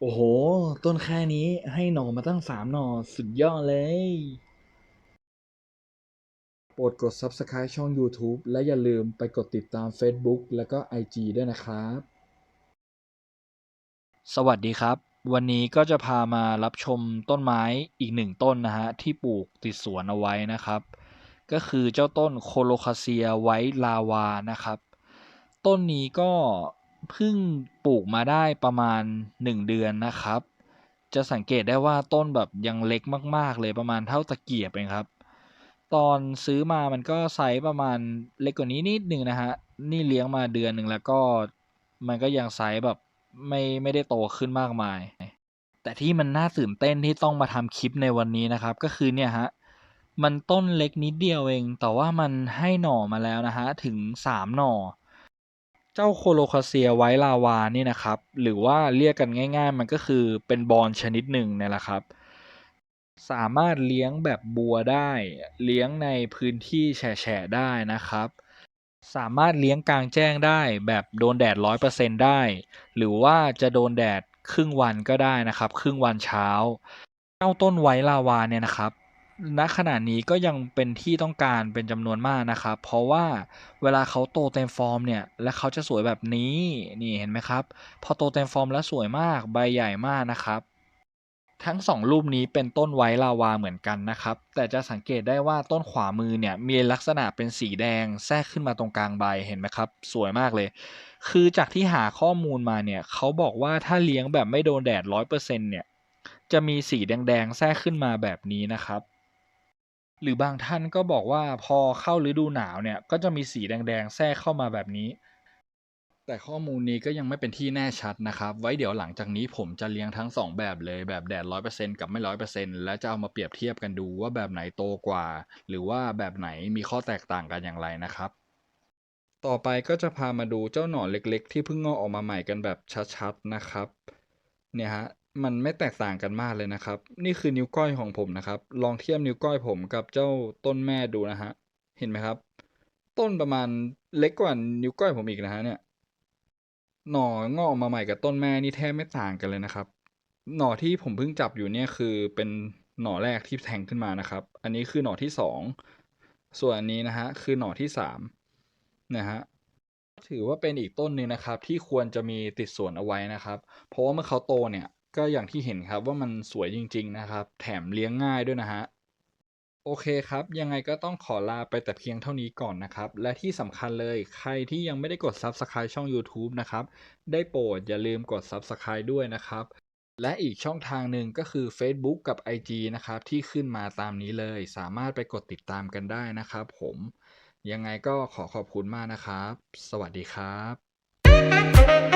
โอ้โห ต้นแค่นี้ให้หน่อมาตั้งสามหน่อสุดยอดเลย โปรดกด Subscribe ช่อง YouTube และอย่าลืมไปกดติดตาม Facebook แล้วก็ IG ด้วยนะครับ สวัสดีครับ วันนี้ก็จะพามารับชมต้นไม้อีกหนึ่งต้นนะฮะ ที่ปลูกติดสวนเอาไว้นะครับ ก็คือเจ้าต้นโคโลคาเซียไวลาวานะครับ ต้นนี้ก็ เพิ่งปลูกมาได้ประมาณ 1 เดือนนะครับ จะสังเกตได้ว่าต้นแบบยังเล็กมาก ๆ เลยประมาณเท่าตะเกียบเองครับ ตอนซื้อมามันก็ไซส์ประมาณเล็กกว่านี้นิดหนึ่งนะฮะนี่เลี้ยงมาเดือนหนึ่งแล้วก็มันก็ยังไซส์แบบไม่ไม่ได้โตขึ้นมากมาย แต่ที่มันน่าตื่นเต้นที่ต้องมาทำคลิปในวันนี้นะครับ ก็คือเนี่ยฮะมันต้นเล็กนิดเดียวเอง แต่ว่ามันให้หน่อมาแล้วนะฮะถึง 3 หน่อ เจ้าโคโลคาเซียไวลาวานี่นะครับ หรือว่าเรียกกันง่าย ๆ มันก็คือเป็นบอลชนิดหนึ่งนี่แหละครับ สามารถเลี้ยงแบบบัวได้ เลี้ยงในพื้นที่แฉะได้นะครับ สามารถเลี้ยงกลางแจ้งได้แบบโดนแดดร้อยเปอร์เซ็นได้ หรือว่าจะโดนแดดครึ่งวันก็ได้นะครับ ครึ่งวันเช้า เจ้าต้นไวลาวาเนี่ยนะครับ ณขณะนี้ก็ยังเป็นที่ต้องการเป็นจำนวนมากนะครับ เพราะว่าเวลาเขาโตเต็มฟอร์มเนี่ย และเขาจะสวยแบบนี้นี่เห็นไหมครับ พอโตเต็มฟอร์มแล้วสวยมากใบใหญ่มากนะครับ ทั้งสองรูปนี้เป็นต้นไวท์ลาวาเหมือนกันนะครับ แต่จะสังเกตได้ว่าต้นขวามือเนี่ยมีลักษณะเป็นสีแดงแทรกขึ้นมาตรงกลางใบเห็นไหมครับ สวยมากเลย คือจากที่หาข้อมูลมาเนี่ยเขาบอกว่าถ้าเลี้ยงแบบไม่โดนแดดร้อยเปอร์เซ็นเนี่ยจะมีสีแดงๆแทรกขึ้นมาแบบนี้นะครับ หรือบางท่านก็บอกว่าพอเข้าฤดูหนาวเนี่ยก็จะมีสีแดงๆ แทรกเข้ามาแบบนี้ แต่ข้อมูลนี้ก็ยังไม่เป็นที่แน่ชัดนะครับ ไว้เดี๋ยวหลังจากนี้ผมจะเลี้ยงทั้ง 2 แบบเลยแบบแดด 100%กับไม่ 100%และจะเอามาเปรียบเทียบกันดูว่าแบบไหนโตกว่า หรือว่าแบบไหนมีข้อแตกต่างกันอย่างไรนะครับ ต่อไปก็จะพามาดูเจ้าหน่อเล็กๆ ที่เพิ่งงอกออกมาใหม่กันแบบชัดๆนะครับเนี่ยฮะ มันไม่แตกต่างกันมากเลยนะครับ นี่คือนิ้วก้อยของผมนะครับ ลองเทียบนิ้วก้อยผมกับเจ้าต้นแม่ดูนะฮะ เห็นไหมครับ ต้นประมาณเล็กกว่านิ้วก้อยผมอีกนะฮะเนี่ย หน่องอกออมาใหม่กับต้นแม่นี่แทบไม่ต่างกันเลยนะครับ หน่อที่ผมเพิ่งจับอยู่เนี่ยคือเป็นหน่อแรกที่แทงขึ้นมานะครับ อันนี้คือหน่อที่สอง ส่วนอันนี้นะฮะคือหน่อที่สามนะฮะถือว่าเป็นอีกต้นหนึ่งนะครับ ที่ควรจะมีติดสวนเอาไว้นะครับ เพราะว่าเมื่อเขาโตเนี่ย ก็อย่างที่เห็นครับว่ามันสวยจริงๆนะครับ แถมเลี้ยงง่ายด้วยนะฮะโอเคครับ ยังไงก็ต้องขอลาไปแต่เพียงเท่านี้ก่อนนะครับ และที่สำคัญเลยใครที่ยังไม่ได้กด Subscribe ช่อง YouTube นะครับ ได้โปรดอย่าลืมกด Subscribe ด้วยนะครับ และอีกช่องทางหนึ่งก็คือ Facebook กับ IG นะครับ ที่ขึ้นมาตามนี้เลย สามารถไปกดติดตามกันได้นะครับผม ยังไงก็ขอขอบคุณมากนะครับ สวัสดีครับ